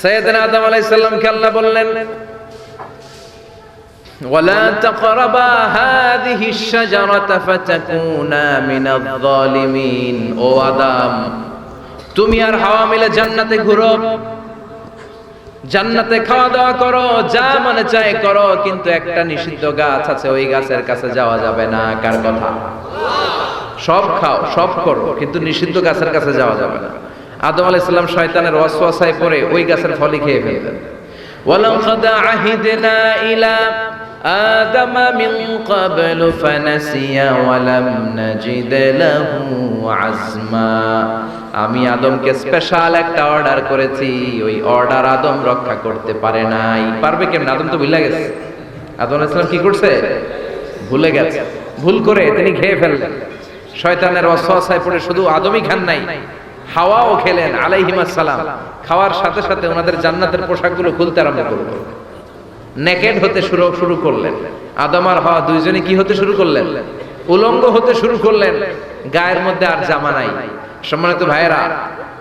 সৈয়দনা আদম আলাইহিস সালামকে আল্লাহ বললেন ولا تقربا هذه الشجرة فتكونا من الظالمين ও আদম তুমি আর হাওয়া মিলে জান্নাতে ঘুরো জান্নাতে খাওয়া দাওয়া করো যা মনে চায় করো কিন্তু একটা নিষিদ্ধ গাছ আছে ওই গাছের কাছে যাওয়া যাবে না কার কথা সব খাও সব করো কিন্তু নিষিদ্ধ গাছের কাছে যাওয়া যাবে না আদম আলাইহিস সালাম শয়তানের ওয়াসওয়াসায় পড়ে ওই গাছের ফলই খেয়ে ফেললেন ولقد عهدنا إلى آدم من قبل فنسي ولم نجد له عزما আমি আদমকে স্পেশাল একটা অর্ডার করেছি ওই অর্ডার আদম রক্ষা করতে পারে নাই পারবে কেমন আদম তো ভুলে গেছে আদম আলাইহিস সালাম কি করছে ভুলে গেছে ভুল করে তিনি খেয়ে ফেললেন শয়তানের অসহায় পড়ে শুধু আদমই খান নাই হাওয়াও খেলেন সালাম খাওয়ার সাথে সাথে ওনাদের জান্নাতের পোশাকগুলো খুলতে আরম্ভ করল নেকেড হতে শুরু শুরু করলেন। আদম আর হাওয়া দুইজনে কি হতে শুরু করলেন? উলঙ্গ হতে শুরু করলেন। গায়ের মধ্যে আর জামা নাই। সম্মানিত ভাইয়েরা,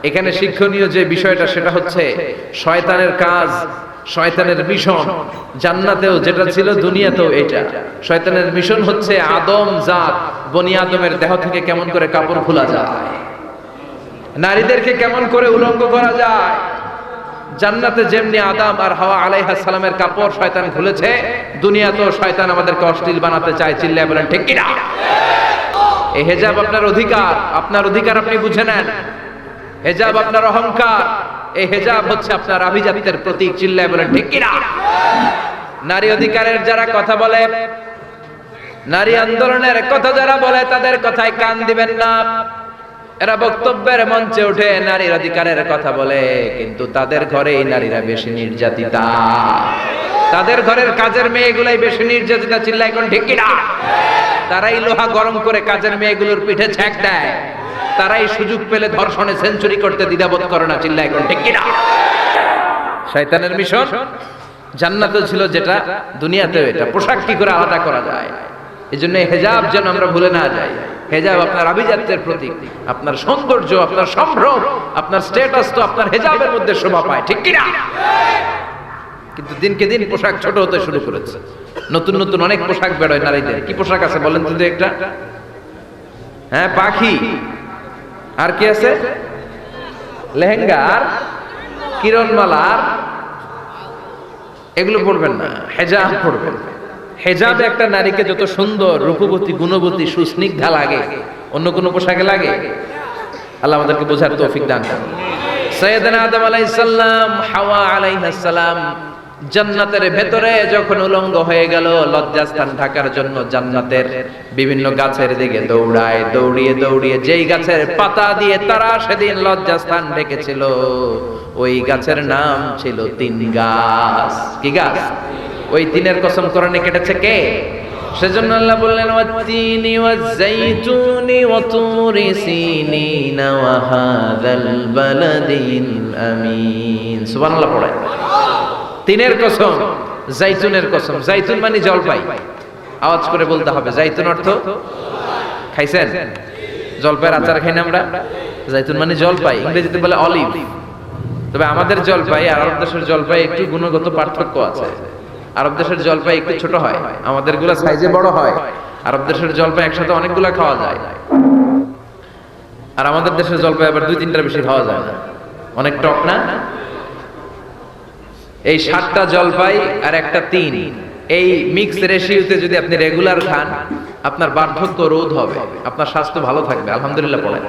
এখানে শিক্ষণীয় যে বিষয়টা, সেটা হচ্ছে শয়তানের কাজ, শয়তানের মিশন। জান্নাতেও যেটা ছিল, দুনিয়াতেও এটা। শয়তানের মিশন হচ্ছে আদম জাত, বনি আদমের দেহ থেকে কেমন করে কাপড় খোলা যায়। নারীদেরকে কেমন করে উলঙ্গ করা যায়? জান্নাতে যেমনি আদাম আর হাওয়া আলাইহা সালামের কাপড় শয়তান খুলেছে, দুনিয়াতেও শয়তান আমাদেরকে অশ্লীল বানাতে চায়, চিল্লায় বলেন, ঠিক কিনা? এই হেজাব আপনার অধিকার আপনার অধিকার আপনি বুঝে নেন। হেজাব আপনার অহংকার, এই হেজাব হচ্ছে আপনার আভিজাত্যের প্রতীক, চিল্লায় বলেন, ঠিক কিনা? নারী অধিকারের যারা কথা বলে, নারী আন্দোলনের কথা যারা বলে, তাদের কথায় কান দিবেন না। এরা বক্তব্যের মঞ্চে উঠে নারীর অধিকারের কথা বলে, কিন্তু তাদের ঘরেই নারীরা বেশি নির্যাতিতা। তাদের ঘরের কাজের মেয়েগুলাই বেশি নির্যাতিতা চিল্লা এখন কিনা? তারাই লোহা গরম করে কাজের মেয়েগুলোর পিঠে ছ্যাক দেয়। তারাই সুযোগ পেলে ধর্ষণে সেঞ্চুরি করতে দ্বিধাবোধ করে না চিল্লা এখন কিনা? শয়তানের মিশন জান্নাতে ছিল যেটা, দুনিয়াতেও এটা। পোশাক কি করে আলাদা করা যায়? এই জন্য হেজাব যেন আমরা ভুলে না যাই। হেজাব আপনার আভিজাত্যের প্রতীক। আপনার সৌন্দর্য, আপনার সম্ভ্রম, আপনার স্টেটাস তো আপনার হেজাবের মধ্যে শোভা পায়। ঠিক কিনা? কিন্তু দিনকে দিন পোশাক ছোট হতে শুরু করেছে। নতুন নতুন অনেক পোশাক বেরোয় নারীদের। কি পোশাক আছে বলেন তো একটা হ্যাঁ পাখি। আর কি আছে? লেহেঙ্গা। আর কিরণমালা। এগুলো পড়বেন না। হেজাব পড়বেন হেজাবে একটা নারীকে যত সুন্দর রূপবতী গুণবতী সুস্নিগ্ধা লাগে অন্য কোন পোশাকে লাগে? আল্লাহ আমাদেরকে বোঝার তৌফিক দান করুন। সৈয়দনা আদম আলাইহিস সালাম হাওয়া আলাইহিস সালাম জান্নাতের ভেতরে যখন উলঙ্গ হয়ে গেল লজ্জাস্থান ঢাকার জন্য জান্নাতের বিভিন্ন গাছের দিকে দৌড়ায় দৌড়িয়ে দৌড়িয়ে যেই গাছের পাতা দিয়ে তারা সেদিন লজ্জাস্থান ডেকেছিল। ওই গাছের নাম ছিল তিন গাছ। কি গাছ? ওই তিনের কসম কোরআনে কেটেছে কে? সেজন্য আল্লাহ বললেন ওয়াতিনি ওয়াজাইতুনি ওয়াতুরি সিনিনা ওয়া হাযাল বালাদিল আমিন। সুবহানাল্লাহ পড়ে। তিনের কসম জাইতুনের কসম। জাইতুন মানে জলপাই। আওয়াজ করে বলতে হবে জাইতুন অর্থ? খাইছেন? জলপাইয়ের আচার খাই না আমরা? জাইতুন মানে জলপাই। ইংরেজিতে বলে অলিভ। তবে আমাদের জলপাই আর আরব দেশের জলপাই একটু গুণগত পার্থক্য আছে। আরব দেশের জলপাই একটু ছোট হয় আমাদেরগুলা সাইজে বড় হয়। আরব দেশের জলপাই একসাথে অনেকগুলা খাওয়া যায়। আর আমাদের দেশের জলপাই আবার দুই তিনটার বেশি খাওয়া যায় না। অনেক টক না? এই সাতটা জলপাই আর একটা তিন। এই মিক্স রেশিওতে যদি আপনি রেগুলার খান আপনার বার্ধক্য রোধ হবে। আপনার স্বাস্থ্য ভালো থাকবে। আলহামদুলিল্লাহ পড়ে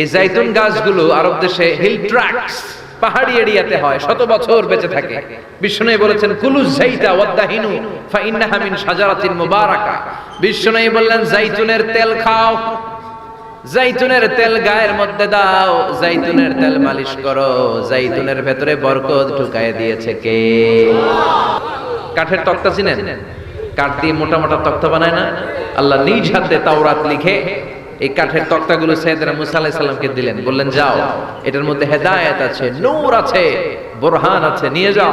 এই জাইতুন গাছগুলো আরব দেশে হিল ট্রাক্স পাহাড়ি এরিয়াতে হয়, শত বছর বেঁচে থাকে। বিষ্ণু বলেছেন কুলুস জাইতা ওয়াদাহিনু ফাইন্নাহা মিন শাজারাতিন মুবারাকা। বিষ্ণু বললেন জাইতুনের তেল খাও জাইতুনের তেল গায়ের মধ্যে দাও জাইতুনের তেল মালিশ করো জাইতুনের ভেতরে বরকত ঢুকায় দিয়েছে কে? কাঠের তক্তা চিনেন? কাঠ দিয়ে মোটা মোটা তক্তা বানায় না? আল্লাহ নিজ হাতে তাওরাত লিখে এই কাঠের তক্তাগুলো সৈয়দনা মুসা আলাইহিস দিলেন। বললেন, যাও, এটার মধ্যে হেদায়েত আছে, নূর আছে, বোরহান আছে, নিয়ে যাও।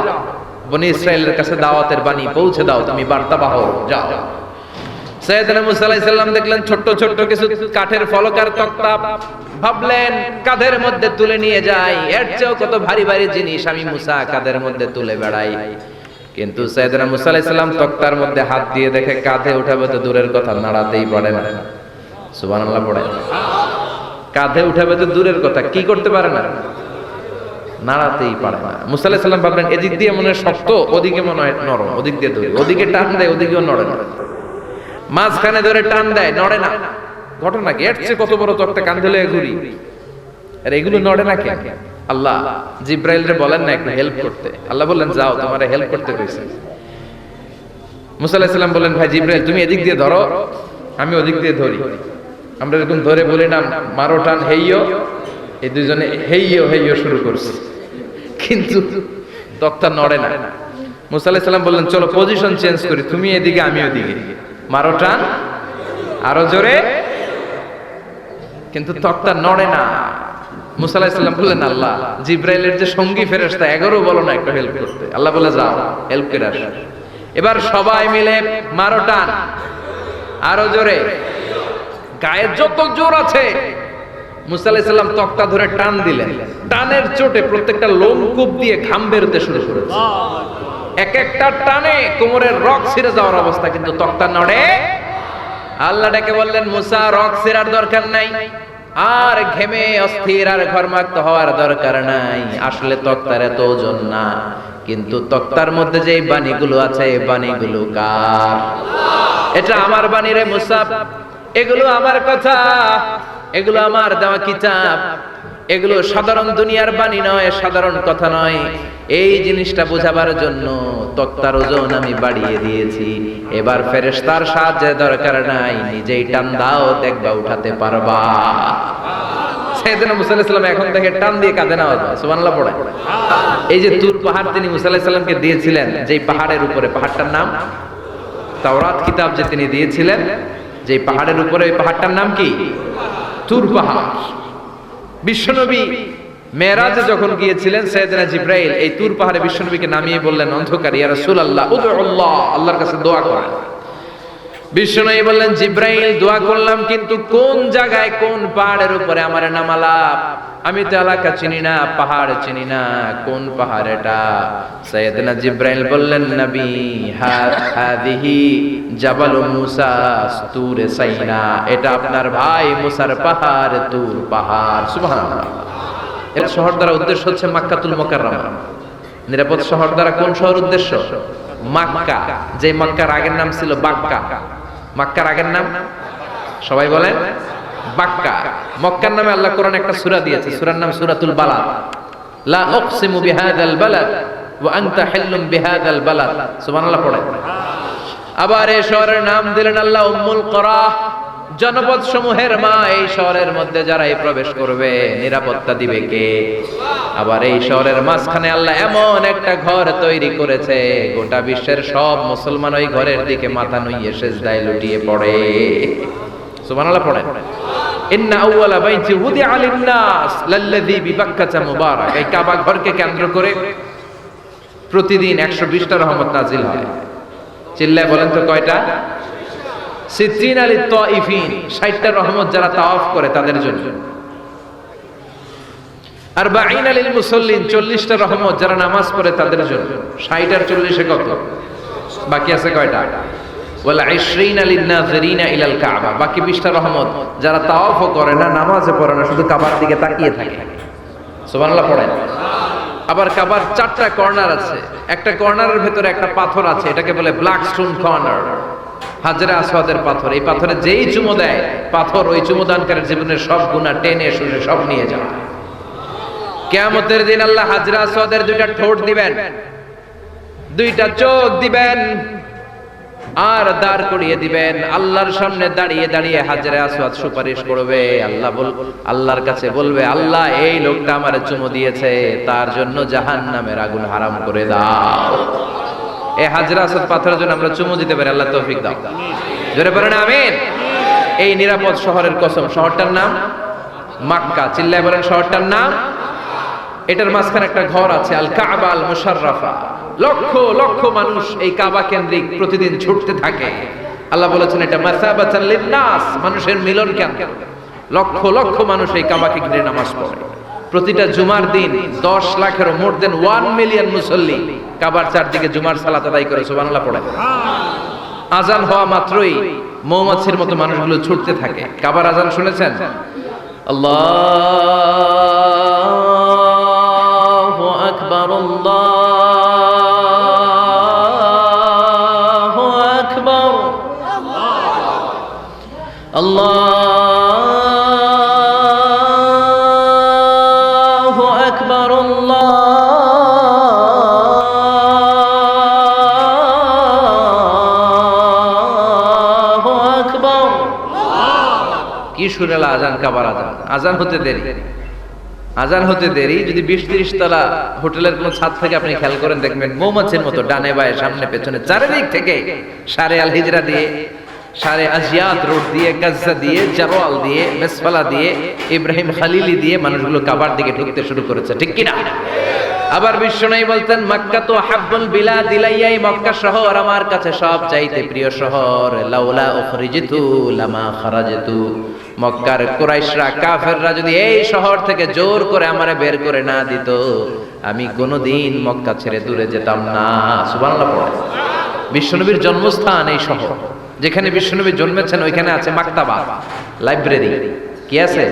বনি ইসরায়েলের কাছে দাওয়াতের বাণী পৌঁছে দাও, তুমি বার্তাবাহ যাও। মুসা দেখলেন কিছু কাঠের ফলকার তক্তা ভাবলেন কাঁধের মধ্যে তুলে নিয়ে যাই? এর চেয়েও কত ভারী ভারী জিনিস আমি মুসা কাঁধের মধ্যে তুলে বেড়াই? কিন্তু সৈয়দনা মুসা আলাইহিস তক্তার মধ্যে হাত দিয়ে দেখে, কাঁধে উঠাবে তো দূরের কথা, নাড়াতেই পারে না। সুবহানাল্লাহ, পড়ে। কাঁধে উঠাবে তো দূরের কথা, কি করতে পারে না? নাড়াতেই পারে না। মুসা আলাইহিস সালাম ভাবলেন, এদিক দিয়ে মনে শক্ত, ওদিকে মনে হয় নরম, ওদিক দিয়ে ধরি ওদিকে টান দেয়, ওদিকেও নড়ে না। মাঝখানে ধরে টান দেয়, নড়ে না। ঘটনা কি? এর কত বড় তক্তা কান ধরে ঘুরি। আর, এগুলো নড়ে না কেন? আল্লাহ জিব্রাইল রে বলেন না একটু হেল্প করতে। আল্লাহ বললেন, যাও, তোমার হেল্প করতে কইছে। মুসা আলাইহিস সালাম বললেন, ভাই জিব্রাইল, তুমি এদিক দিয়ে ধরো, আমি ওদিক দিয়ে ধরি। আমরা এরকম ধরে বলি না, মারো, টান, হেইয়ো, এই দুজনে হেইয়ো হেইয়ো শুরু করছে। কিন্তু তক্তা নড়ে না। মুসা বললেন, চলো পজিশন চেঞ্জ করি, তুমি এদিকে আমি ওদিকে মারো, টান, আরও জোরে। কিন্তু তক্তা নড়ে না। মুসা আলাইহিস সালাম বললেন, আল্লাহ, জিব্রাইলের যে সঙ্গী ফেরেশতা এগারো বলো না একটু হেল্প করতে। আল্লাহ বলে, যাও হেল্প করে আসো। এবার সবাই মিলে মারো, টান, আরও জোরে। গায়ে যত জোর আছে, মুসা আলাইহিস সালাম তক্তা ধরে টান দিলেন। টানের চোটে প্রত্যেকটা লোম কূপ দিয়ে ঘাম বেরোতে শুরু করেছে। এক একটা টানে কোমরের রক ছিঁড়ে যাওয়ার অবস্থা, কিন্তু তক্তা নড়ে। আল্লাহ ডেকে বললেন, মুসা, রক ছিঁড়ার দরকার নাই। আর ঘেমে অস্থির আর ঘরমাক্ত হওয়ার দরকার নাই। আসলে তক্তার এত ওজন না, কিন্তু তক্তার মধ্যে যে বাণীগুলো আছে, এই বাণীগুলো কার? এটা আমার বাণী রে মুসা। এগুলো আমার কথা, এগুলো আমার দেওয়া কিতাব। এগুলো সাধারণ দুনিয়ার বাণী নয়, সাধারণ কথা নয়। এই জিনিসটা বোঝাবার জন্য তক্তার ওজন আমি বাড়িয়ে দিয়েছি। এবার ফেরেশতার সাহায্যের দরকার নাই, নিজেই টান দাও, দেখবা উঠাতে পারবা। এখন টান দিয়ে এই যে পাহাড় তিনি দিয়েছিলেন, যেই পাহাড়ের উপরে, পাহাড়টার নাম তাওরাত কিতাব যে তিনি দিয়েছিলেন যে পাহাড়ের উপরে, ওই পাহাড়টার নাম কি? তুর পাহাড়। বিশ্বনবী মেয়েরাজে যখন গিয়েছিলেন, সৈয়দনা জিব্রাইল এই তুর পাহাড়ে বিশ্বনবীকে নামিয়ে বললেন, অন্ধকার ইয়া রাসূলুল্লাহ আল্লাহ আল্লাহর কাছে দোয়া করেন। বিশ্বনবী বললেন, জিব্রাইল, দোয়া করলাম, কিন্তু কোন জায়গায়, কোন পাহাড়ের উপরে আমার নামালা আমি তো এলাকা চিনি না, পাহাড় চিনি না, কোন পাহাড় এটা? সৈয়দনা জিব্রাইল বললেন, নবী হাদিহি জাবাল মুসা তুরে সাইনা। এটা আপনার ভাই মুসার পাহাড়, তুর পাহাড়। সুবহানাল্লাহ। এর শহর দ্বারা উদ্দেশ্য হচ্ছে মাক্কাতুল মুকাররমা। নিরাপদ শহর দ্বারা কোন শহর উদ্দেশ্য? মাক্কা। যে মক্কার আগের নাম ছিল বাক্কা। মাক্কার আগের নাম? সবাই বলেন? বাক্কা। মক্কার নামে আল্লাহ কোরআন একটা সূরা দিয়েছে। সূরার নাম সূরাতুল বালাদ। লা উকসিমু বিহাদাল বালাদ ওয়া আনতা হিল্লুম বিহাদাল বালাদ। সুবহানাল্লাহ, পড়ে। আবার এই শহরের নাম দিলেন আল্লাহ উম্মুল করা। জনপদ সমূহের মা এই শহরের মধ্যে যারা এই প্রবেশ করবে, নিরাপত্তা দিবে কে? আবার এই শহরের মাঝখানে আল্লাহ এমন একটা ঘর তৈরি করেছে, গোটা বিশ্বের সব মুসলমান ওই ঘরের দিকে মাথা নুইয়ে সেজদায় লুটিয়ে পড়ে। সুবহানাল্লাহ, পড়ে। ইন্না আউওয়ালা বাইতি কেন্দ্র করে প্রতিদিন 120টা রহমত বলেন তো কয়টা? আলী রহমত যারা করে তাদের জন্য। আর বাইন আলীল মুসল্লিন চল্লিশটা রহমত যারা নামাজ পড়ে তাদের জন্য। ষাট আর চল্লিশে কত? বাকি আছে কয়টা? কাবা। রহমত যারা করে না নামাজে পড়ে না, শুধু কাবার দিকে থাকে। আবার কাবার চারটা কর্নার আছে। একটা কর্নারের ভেতরে একটা পাথর আছে, এটাকে বলে হাজরা পাথর। এই পাথরে যেই চুমো দেয়, পাথর ওই চুমোদানকারের জীবনের সব গুণা টেনে শুনে সব নিয়ে যায় কেয়ামতের দিন আল্লাহ হাজরা দুইটা ঠোঁট দিবেন। দুইটা চোখ দিবেন। আর দাঁড় করিয়ে দিবেন। আল্লাহর সামনে দাঁড়িয়ে দাঁড়িয়ে হাজারে আসওয়াদ সুপারিশ করবে। আল্লাহ বল আল্লাহর কাছে বলবে, আল্লাহ, এই লোকটা আমার চুমু দিয়েছে, তার জন্য জাহান্নামের আগুন হারাম করে দাও। এই হাজরা আসাদ পাথরের জন্য আমরা চুমু দিতে পারি, আল্লাহ তৌফিক দাও। জোরে বলেন, আমিন। এই নিরাপদ শহরের কসম, শহরটার নাম মাক্কা। চিল্লায় বলেন, শহরটার নাম? এটার মাঝখানে একটা ঘর আছে আল কাবা আল মুশাররাফা লক্ষ লক্ষ মানুষ এই কাবা কেন্দ্রিক প্রতিদিন ছুটতে থাকে। আল্লাহ বলেছেন, এটা মাসাবাতান লিন্নাস, মানুষের মিলন কেন্দ্র। লক্ষ লক্ষ মানুষ এই কাবাকে ঘিরে নামাজ পড়ে। প্রতিটা জুমার দিন দশ লাখেরও মোর দেন ওয়ান মিলিয়ন মুসল্লি কাবার চারদিকে জুমার সালাত আদায় করে, সুবহানাল্লাহ, পড়ে। আজান হওয়া মাত্রই মৌমাছির মতো মানুষগুলো ছুটতে থাকে। কাবার আজান শুনেছেন? আল্লাহু আকবার, আল্লাহু আল্লাহু আকবার আকবার কি শুনেলা আজান কাবার আজান? আজান হতে দেরি। আজান হতে দেরি, যদি বিশ ত্রিশ তলা হোটেলের কোন ছাদ থেকে আপনি খেয়াল করেন, দেখবেন মৌমাছির মতো ডানে বায়ে, সামনে, পেছনে, চারিদিক থেকে সারে আল হিজরা দিয়ে সারে আজিয়াত রোড দিয়ে, গাজ্জা দিয়ে, জারোয়াল দিয়ে মেসফালা দিয়ে, ইব্রাহিম খালিলি দিয়ে মানুষগুলো কাবার দিকে ঢুকতে শুরু করেছে। ঠিক কিনা? আবার বিশ্ব নাই বলতেন, মক্কা তো হাব্বুল বিলা দিলাইয়াই মক্কা শহর আমার কাছে সব চাইতে প্রিয় শহর। লাউলা উখরিজিতু লামা খারাজিতু। মক্কার কুরাইশরা, কাফেররা যদি এই শহর থেকে জোর করে আমারে বের করে না দিত, আমি কোনোদিন মক্কা ছেড়ে দূরে যেতাম না। সুবহানাল্লাহ বিশ্বনবীর জন্মস্থান এই শহর। যেখানে বিশ্বনবী জন্মেছেন, ওইখানে আছে মাক্তাবা লাইব্রেরি কি আছে?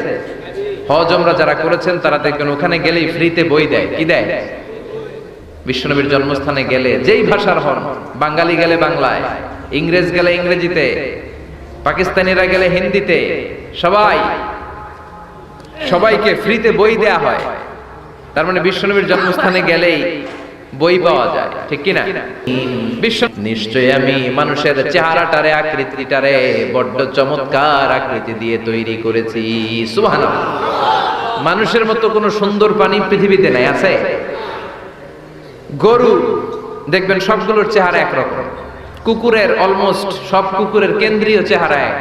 হজ আমরা যারা করেছেন, তারা দেখবেন ওখানে গেলেই ফ্রিতে বই দেয়। কি দেয়? বিশ্বনবীর জন্মস্থানে গেলে, যেই ভাষার হন, বাঙালি গেলে বাংলায়, ইংরেজ গেলে ইংরেজিতে, পাকিস্তানিরা গেলে হিন্দিতে, সবাই, সবাইকে ফ্রিতে বই দেয়া হয়। তার মানে বিশ্বনবীর জন্মস্থানে গেলেই বই পাওয়া যায়, ঠিক কিনা? বিশ্ব নিশ্চয় আমি মানুষের চেহারাটারে, আকৃতিটারে বড্ড চমৎকার আকৃতি দিয়ে তৈরি করেছি, সুবহানাল্লাহ। মানুষের মতো কোনো সুন্দর প্রাণী পৃথিবীতে নাই, আছে? গরু, দেখবেন সবগুলোর চেহারা একরকম। কুকুরের অলমোস্ট সব কুকুরের কেন্দ্রীয় চেহারা এক।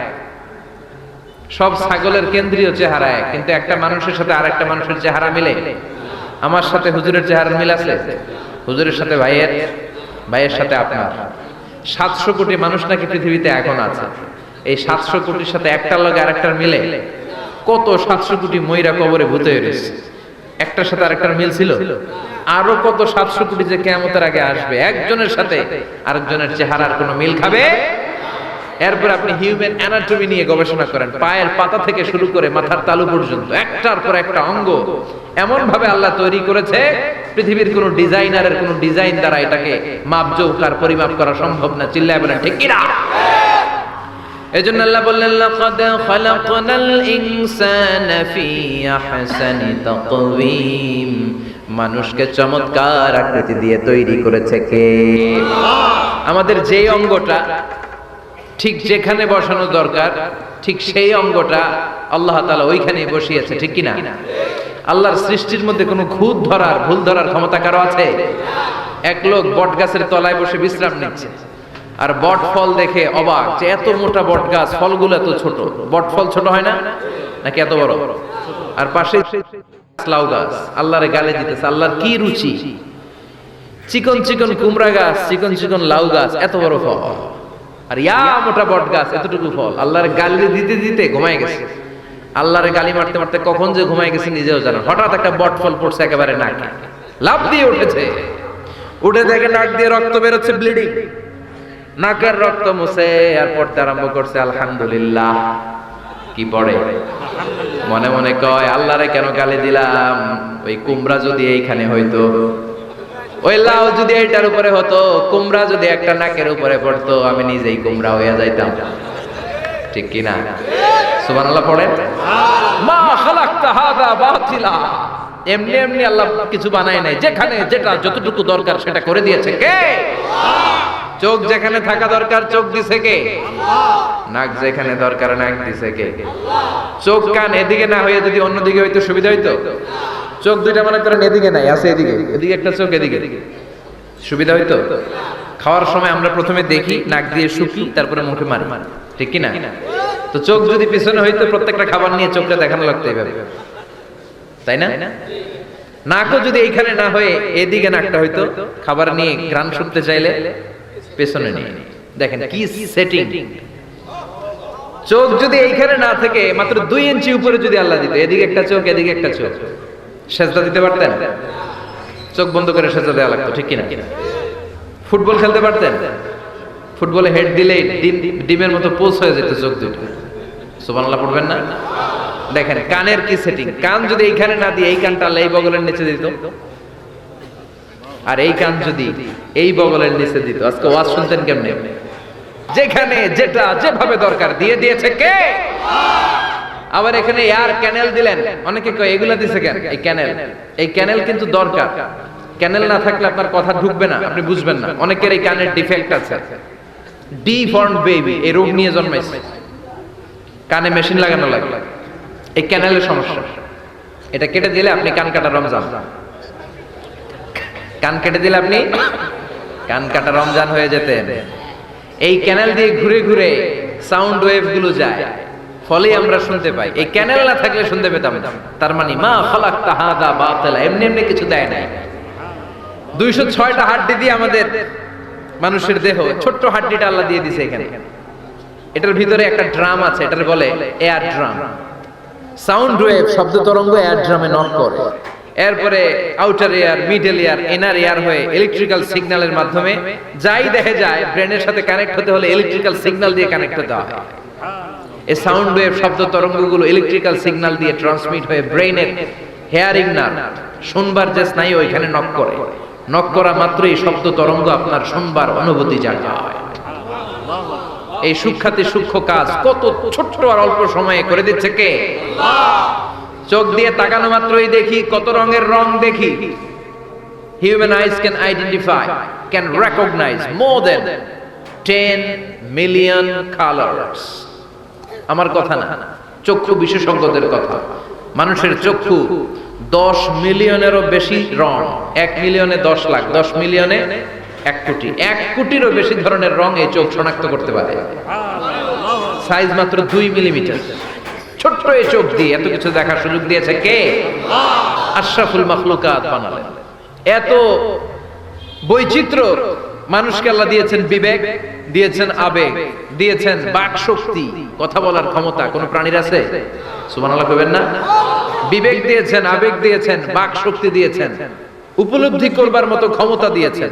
সব ছাগলের কেন্দ্রীয় চেহারা এক, কিন্তু একটা মানুষের সাথে আর একটা মানুষের চেহারা মিলে। আমার সাথে হুজুরের চেহারা মিল আছে? হুজুরের সাথে ভাইয়ের ভাইয়ের সাথে আপনার। সাতশো কোটি মানুষ নাকি পৃথিবীতে এখন আছে। এই সাতশো কোটির সাথে একটার লগে আরেকটার মিলে কত সাতশো কোটি ময়রা কবরে ভূতে হয়েছে একটার সাথে আরেকটার মিল ছিল? আরও কত সাতশো কোটি যে কেমতের আগে আসবে। একজনের সাথে আরেকজনের চেহারার কোনো মিল খাবে? এরপর আপনি হিউম্যান অ্যানাটমি নিয়ে গবেষণা করেন। পায়ের পাতা থেকে শুরু করে মাথার তালু পর্যন্ত, একটার পর একটা অঙ্গ। এমন ভাবে আল্লাহ তৈরি করেছে পৃথিবীর কোন ডিজাইনারের কোন ডিজাইন দ্বারা এটাকে মাপজৌকার পরিমাপ করা সম্ভব না। চিল্লায় বলেন, ঠিক কিনা? এজন্য আল্লাহ বললেন, লাকাদ খালাকনাল ইনসানা ফি আহসানি তাকওয়িম। মানুষকে চমৎকার আকৃতি দিয়ে তৈরি করেছে কে? আমাদের যে অঙ্গটা ঠিক যেখানে বসানো দরকার, ঠিক সেই অঙ্গটা আল্লাহ তাআলা ওইখানে বসিয়েছে, ঠিক কিনা? আল্লাহর সৃষ্টির মধ্যে কোনো খুদ ধরার, ভুল ধরার ক্ষমতা কারও আছে? এক লোক বট গাছের তলায় বসে বিশ্রাম নিচ্ছে। আর বট ফল দেখে অবাক যে এত মোটা বট গাছ ফলগুলো এত ছোট। বট ফল ছোট হয় না? নাকি এত বড়? আর পাশে লাউ গাছ, আল্লাহরে গালে দিতেছে, আল্লাহর কি রুচি? চিকন চিকন কুমড়া গাছ, চিকন চিকন লাউ গাছ, এত বড় ফল। আর ইয়া মোটা বট গাছ এতটুকু ফল, আল্লাহর গালি দিতে দিতে ঘুমায় গেছে। আল্লাহরে গালি মারতে মারতে কখন যে ঘুমায় গেছে নিজেও জানেন হঠাৎ একটা বট ফল পড়ছে একেবারে নাকে। লাভ দিয়ে উঠেছে। উঠে দেখে নাক দিয়ে রক্ত বেরোচ্ছে ব্লিডিং নাকের রক্ত মুছে আর পড়তে আরম্ভ করছে, আলহামদুলিল্লাহ। কি পড়ে? মনে মনে কয়, আল্লাহরে কেন গালি দিলাম? ওই কুমড়া যদি এইখানে হইতো, ওই লাউ যদি এইটার উপরে হতো, কুমড়া যদি একটা নাকের উপরে পড়তো, আমি নিজেই কুমড়া হইয়া যাইতাম। ঠিক কি না সুবহানাল্লাহ পড়ে। মা খালাকতা হাদা বাতিলা। এমনি এমনি আল্লাহ কিছু বানায় নাই। যেখানে যেটা যতটুকু দরকার সেটা করে দিয়েছে। কে? চোখ যেখানে থাকা দরকার, চোখ দিছে কে? নাক যেখানে দরকার, নাক দিছে কে? চোখ কান এদিকে না হয়ে যদি অন্যদিকে হইতো, সুবিধা হইতো? চোখ দুইটা মনে করেন এদিকে নাই, আছে এদিকে। এদিকে একটা চোখ এদিকে। সুবিধা হইতো? খাওয়ার সময় আমরা প্রথমে দেখি, নাক দিয়ে শুকি, তারপরে মুখে মারি। ঠিক কি না তো চোখ যদি পিছনে হইতো প্রত্যেকটা খাবার নিয়ে চোখটা দেখানো লাগতো এইভাবে। তাই না? নাকও যদি এইখানে না হয়ে এদিকে নাকটা হইতো, খাবার নিয়ে গ্রান শুনতে চাইলে পেছনে নিয়ে। দেখেন কি সেটিং চোখ যদি এইখানে না থেকে, মাত্র দুই ইঞ্চি উপরে যদি আল্লাহ দিত, এদিকে একটা চোখ, এদিকে একটা চোখ। সেজদা দিতে পারতেন? চোখ বন্ধ করে সেজদা দেওয়া লাগতো, ঠিক কিনা? ফুটবল খেলতে পারতেন? ফুটবলে হেড দিলে ডিম, ডিমের মতো পোষ হয়ে যেত চোখ দুটো। সুবহানাল্লাহ, পড়বেন না? দেখেন, কানের কি সেটিং কান যদি এইখানে না দিয়ে, এই কানটা এই বগলের নিচে দিত। আর এই কান যদি এই বগলের নিচে দিত। আজকে ওয়াজ শুনতেন কেমনে? যেখানে যেটা যেভাবে দরকার, দিয়ে দিয়েছে কে? আবার এখানে এয়ার ক্যানেল দিলেন। অনেকে কয়, এগুলা দিছে কেন? এই ক্যানেল। এই ক্যানেল কিন্তু দরকার। ক্যানেল না থাকলে আপনার কথা ঢুকবে না, আপনি বুঝবেন না। অনেকের এই কানের ডিফেক্ট আছে। ডিফর্ম বেবি এই রোগ নিয়ে জন্মাইছে। কানে মেশিন লাগানো লাগে। এই ক্যানেলের সমস্যা। এটা কেটে দিলে আপনি কান কাটা রমজান। কান কেটে দিলে আপনি কান কাটা রমজান হয়ে যেতেন। এই ক্যানেল দিয়ে ঘুরে ঘুরে সাউন্ড ওয়েভগুলো যায়। ফলে আমরা শুনতে পাই। এই ক্যানেল না থাকলে শুনতে পেতাম তার মানে মা খলাক তাহাদা বাতিলা। এমনি এমনি কিছু দেয় নাই। দুইশো ছয়টা হাড্ডি দিয়ে আমাদের মানুষের দেহ ছোট্ট হাড্ডিটা আল্লাহ দিয়ে দিছে এখানে। এটার ভিতরে একটা ড্রাম আছে এটার বলে এয়ার ড্রাম সাউন্ড ওয়েভ শব্দ তরঙ্গ এয়ার ড্রামে নক করে। এরপরে outer air middle air inner air হয়ে ইলেকট্রিক্যাল সিগন্যালের মাধ্যমে যাই দেখে যায় ব্রেনের সাথে কানেক্ট হতে হলে ইলেকট্রিক্যাল সিগন্যাল দিয়ে কানেক্ট হতে হয়। এই সাউন্ড ওয়েভ শব্দ তরঙ্গগুলো ইলেকট্রিক্যাল সিগন্যাল দিয়ে ট্রান্সমিট হয়ে ব্রেনের হেয়ারিং নার্ভ শুনবার যে স্নায়ু ওইখানে নক করে। নক করা মাত্রই শব্দ তরঙ্গ আপনার শুনবার অনুভূতি জাগায়। এই সূক্ষাতি সূক্ষ্ম কাজ কত ছোট্ট আর অল্প সময়ে করে দিচ্ছে কে? চোখ দিয়ে তাকানো মাত্রই দেখি কত রঙের রং দেখি। Human eyes can identify can recognise more than ten million colours আমার কথা না, চক্ষু বিশেষজ্ঞদের কথা। মানুষের চক্ষু দশ মিলিয়নেরও বেশি রং। এক মিলিয়নে দশ লাখ, দশ মিলিয়নে এক কোটি। এক কোটিরও বেশি ধরনের রং এই চোখ শনাক্ত করতে পারে। সাইজ মাত্র দুই মিলিমিটার। ছোট্ট এই চোখ দিয়ে এত কিছু দেখার সুযোগ দিয়েছে কে? আশরাফুল মাখলুকাত বানালেন। এত বৈচিত্র্য মানুষকে আল্লাহ দিয়েছেন বিবেক, দিয়েছেন আবেগ, দিয়েছেন বাক শক্তি কথা বলার ক্ষমতা কোন প্রাণীর আছে? সুবহানাল্লাহ কইবেন না? বিবেক দিয়েছেন আবেগ দিয়েছেন বাক শক্তি দিয়েছেন উপলব্ধি করবার মতো ক্ষমতা দিয়েছেন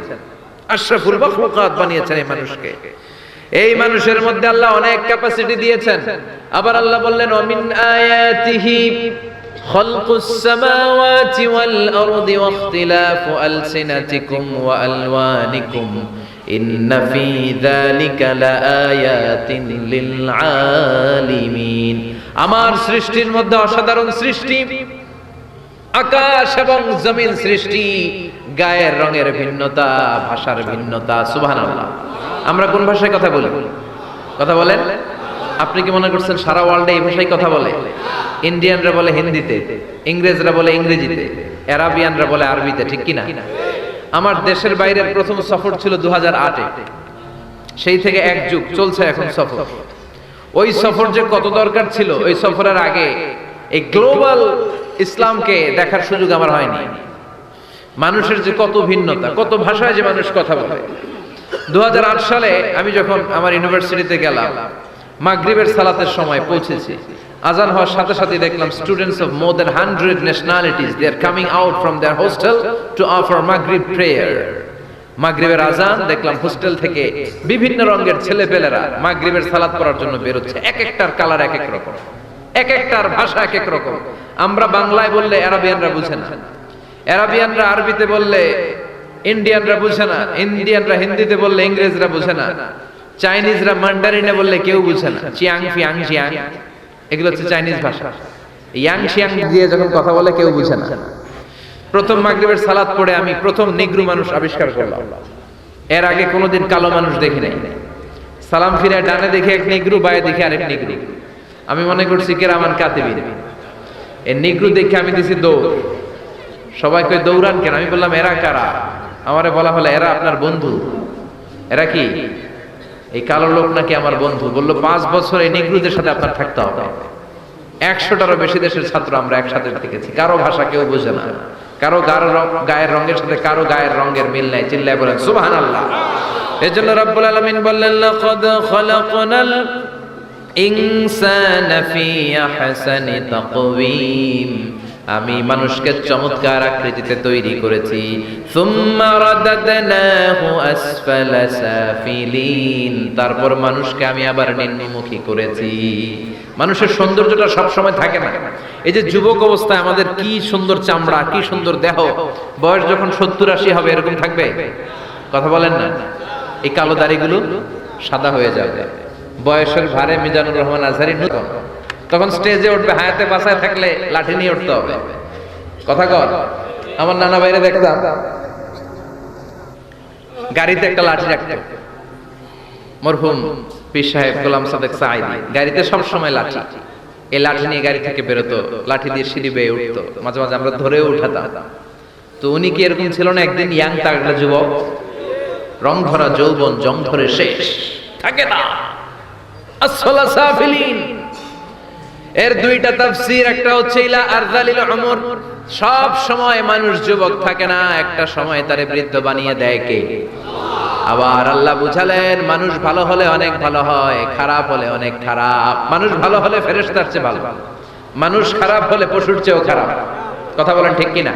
আশরাফুল মাখলুকাত বানিয়েছেন এই মানুষকে এই মানুষের মধ্যে আল্লাহ অনেক ক্যাপাসিটি দিয়েছেন আবার আল্লাহ বললেন অমিন আয়াতিহি خلق السماوات والأرض واختلاف ألسنتكم وألوانكم ইন্না ফি যালিকা লাআয়াতিন আমার সৃষ্টির মধ্যে অসাধারণ সৃষ্টি, আকাশ এবং জমিন সৃষ্টি, গায়ের রঙের ভিন্নতা, ভাষার ভিন্নতা, সুবহানাল্লাহ। আমরা কোন ভাষায় কথা বলি? কথা বলেন? আপনি কি মনে করছেন সারা ওয়ার্ল্ডে এই ভাষায় কথা বলে? ইন্ডিয়ানরা বলে হিন্দিতে, ইংরেজরা বলে ইংরেজিতে, অ্যারাবিয়ানরা বলে আরবিতে, ঠিক কিনা? আমার দেশের বাইরের প্রথম সফর ছিল দু হাজার সেই থেকে এক যুগ চলছে এখন সফর। ওই সফর যে কত দরকার ছিল, ওই সফরের আগে এই গ্লোবাল ইসলামকে দেখার সুযোগ আমার হয়নি। মানুষের যে কত ভিন্নতা, কত ভাষায় যে মানুষ কথা বলে। দু হাজার আট সালে আমি যখন আমার ইউনিভার্সিটিতে গেলাম, মাগরিবের সালাতের সময় পৌঁছেছি। আজান হওয়ার সাথে সাথে দেখলাম students of more than hundred nationalities they are coming out from their hostel to offer মাগরিব প্রেয়ার মাগরিবের আজান, দেখলাম হোস্টেল থেকে বিভিন্ন রঙের ছেলেপেলেরা মাগরিবের সালাত পড়ার জন্য বেরোচ্ছে। এক একটার কালার এক এক রকম। এক একটার ভাষা এক এক রকম। আমরা বাংলায় বললে অ্যারাবিয়ানরা বুঝে না। অ্যারাবিয়ানরা আরবিতে বললে ইন্ডিয়ানরা বুঝে না। ইন্ডিয়ানরা হিন্দিতে বললে ইংরেজরা বুঝে না। চাইনিজরা মান্ডারিনে বললে কেউ বুঝে না। চিয়াং ফিয়াং চিয়াং এগুলো হচ্ছে চাইনিজ ভাষা। ইয়াং শিয়াং দিয়ে যখন কথা বলে কেউ বুঝে না। প্রথম মাগরিবের সালাত পড়ে আমি প্রথম নিগ্রু মানুষ আবিষ্কার করলাম। এর আগে কোনোদিন কালো মানুষ দেখি নাই। সালাম ফিরে ডানে দেখে এক নিগ্রু বায়ে দেখে আরেক নিগ্রু। আমি মনে করছি কেরামান কাতিবিন। এই নিগ্রু দেখে আমি দিছি দৌড়। সবাই কই দৌড়ান কেন? আমি বললাম এরা কারা? আমারে বলা হলো এরা আপনার বন্ধু। এরা কি? এই কালো লোক নাকি আমার বন্ধু। বলল, পাঁচ বছর এই নিগ্রুদের সাথে আপনার থাকতে হবে। একশোটারও বেশি দেশের ছাত্র আমরা একসাথে থেকেছি। কারও ভাষা কেউ বোঝে না। কারও গায়ের রং, গায়ের রঙের সাথে কারও গায়ের রঙের মিল নাই। চিল্লায় বলেন সুবহান আল্লাহ এই জন্য রব্বুল আলমিন বললেন, লাকাদ খালাকনাল ইনসান ফি আহসানি তাকওয়িম। আমি মানুষকে চমৎকার আকৃতিতে তৈরি করেছি। তারপর মানুষকে আমি আবার নিম্নমুখী করেছি। মানুষের সৌন্দর্যটা সব সময় থাকে না। এই যে যুবক অবস্থায় আমাদের কি সুন্দর চামড়া, কি সুন্দর দেহ, বয়স যখন সত্তর আশি হবে, এরকম থাকবে? কথা বলেন না। এই কালো দাড়িগুলো সাদা হয়ে যাবে। বয়সের ভারে মিজানুর রহমান আজহারি নতুন তখন স্টেজে উঠবে, হায়াতে বাসায় থাকলে লাঠি নিয়ে উঠতে হবে। কথা কর আমার নানা বাইরে দেখতাম, গাড়িতে একটা লাঠি রাখতো। মরহুম, পীর সাহেব, গোলাম সাদেক গাড়িতে সব সময় লাঠি। এই লাঠি নিয়ে গাড়ি থেকে বেরোতো, লাঠি দিয়ে সিঁড়ি বেয়ে উঠতো, মাঝে মাঝে আমরা ধরেও উঠাতাম। তো উনি কি এরকম ছিল না, একদিন ইয়াং তাগড়া যুবক? রং ধরা যৌবন, জং ধরে শেষ। থাকে না। আসফালা সাফিলিন। এর দুইটা তাফসির, একটা হচ্ছে ইলা আরজালিল উমর। সব সময় মানুষ যুবক থাকে না, একটা সময় তারে বৃদ্ধ বানিয়ে দেয় কে? আবার আল্লাহ বুঝালেন, মানুষ ভালো হলে অনেক ভালো হয়, খারাপ হলে অনেক খারাপ। মানুষ ভালো হলে ফেরেশতার চেয়ে ভালো। মানুষ খারাপ হলে পশুর চেয়েও খারাপ। কথা বলেন ঠিক কিনা?